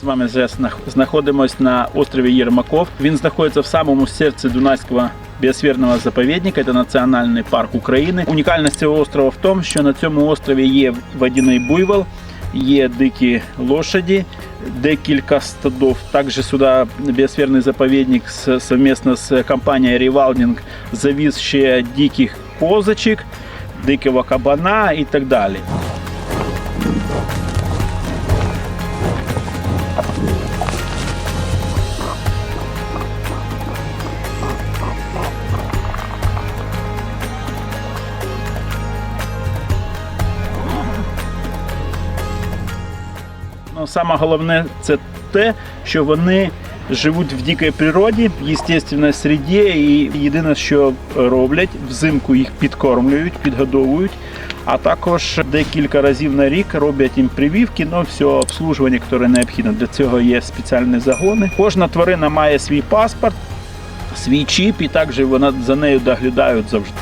З вами зараз знаходимося на острові Єрмаков. Він знаходиться в самому серці Дунайського біосферного заповідника, це національний парк України. Унікальність цього острова в тому, що на цьому острові є водяний буйвол, є дикі лошаді, декілька стадов. Також сюди біосферний заповідник совместно з компанією Рівалдінг завіз ще диких козочок, дикого кабана і так далі. Саме головне це те, що вони живуть в дикій природі, в естественній середі, і єдине, що роблять, взимку їх підкормлюють, підгодовують. А також декілька разів на рік роблять їм прививки, ну все обслужування, яке необхідно. Для цього є спеціальні загони. Кожна тварина має свій паспорт, свій чіп, і також вона за нею доглядають завжди.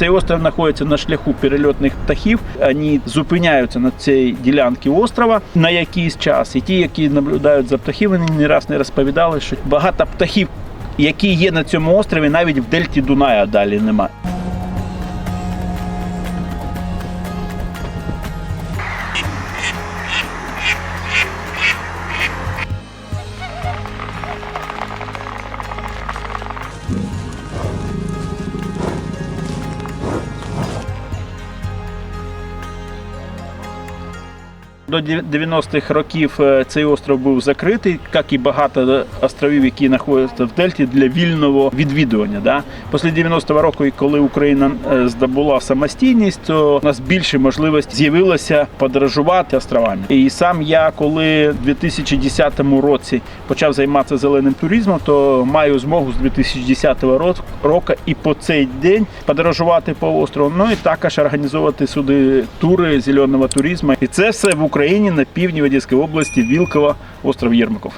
Цей остров знаходиться на шляху перельотних птахів. Вони зупиняються на цій ділянці острова на якийсь час. І ті, які наблюдають за птахів, вони не раз не розповідали, що багато птахів, які є на цьому острові, навіть в дельті Дуная далі немає. До 90-х років е, цей остров був закритий, як і багато островів, які знаходяться в Дельті для вільного відвідування. Да? Після 90-го року, коли Україна е, здобула самостійність, то у нас більше можливості з'явилося подорожувати островами. І сам я, коли в 2010 році почав займатися зеленим туризмом, то маю змогу з 2010 року і по цей день подорожувати по острову. Ну і також організовувати сюди тури зеленого туризму. І це все в Україні на півдні Одеської області, Вілково, остров Єрмаков.